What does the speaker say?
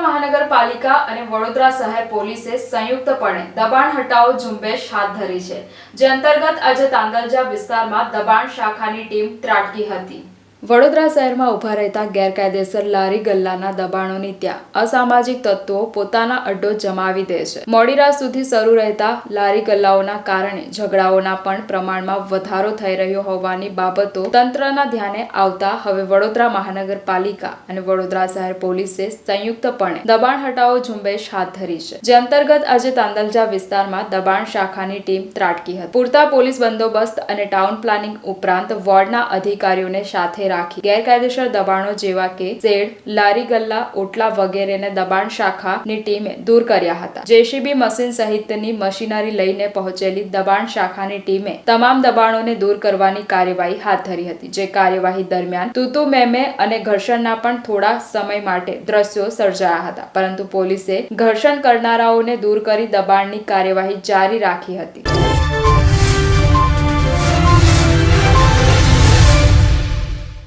મહાનગરપાલિકા અને વડોદરા શહેર પોલીસે સંયુક્તપણે દબાણ હટાવો ઝુંબેશ હાથ ધરી છે. જે અંતર્ગત આજે તાંદલજા વિસ્તારમાં દબાણ શાખાની ટીમ ત્રાટકી હતી. વડોદરા શહેરમાં ઊભા રહેતા ગેરકાયદેસર લારી ગલ્લાના દબાણોની ત્યાં અસામાજિક તત્વો પોતાના અડ્ડો જમાવી દે છે. મોડી રાત સુધી શરૂ રહેતા લારી ગલ્લાઓના કારણે ઝઘડાઓના પણ પ્રમાણમાં વધારો થઈ રહ્યો હોવાની બાબતો તંત્રના ધ્યાને આવતા હવે વડોદરા મહાનગરપાલિકા અને વડોદરા શહેર પોલીસે સંયુક્તપણે દબાણ હટાવો ઝુંબેશ હાથ ધરી છે. જે અંતર્ગત આજે તાંદલજા વિસ્તારમાં દબાણ શાખાની ટીમ ત્રાટકી હતી. પૂરતા પોલીસ બંદોબસ્ત અને ટાઉન પ્લાનિંગ ઉપરાંત વોર્ડના અધિકારીઓને રાખી. ગેરકાયદેસર દબાણો જેવા કે શેડ લારી ગલ્લા, ઓટલા વગેરેને દબાણ શાખાની ટીમે દૂર કર્યા હતા. જેસીબી મશીન સહિતની મશીનરી લઈને પહોંચેલી દબાણ શાખાની ટીમે તમામ દબાણોને દૂર કરવાની કાર્યવાહી હાથ ધરી હતી, જે કાર્યવાહી દરમિયાન તુતુ મેમે અને ઘર્ષણના પણ થોડા સમય માટે દ્રશ્યો સર્જાયા હતા. પરંતુ પોલીસે ઘર્ષણ કરનારાઓને દૂર કરી દબાણની કાર્યવાહી જારી રાખી હતી.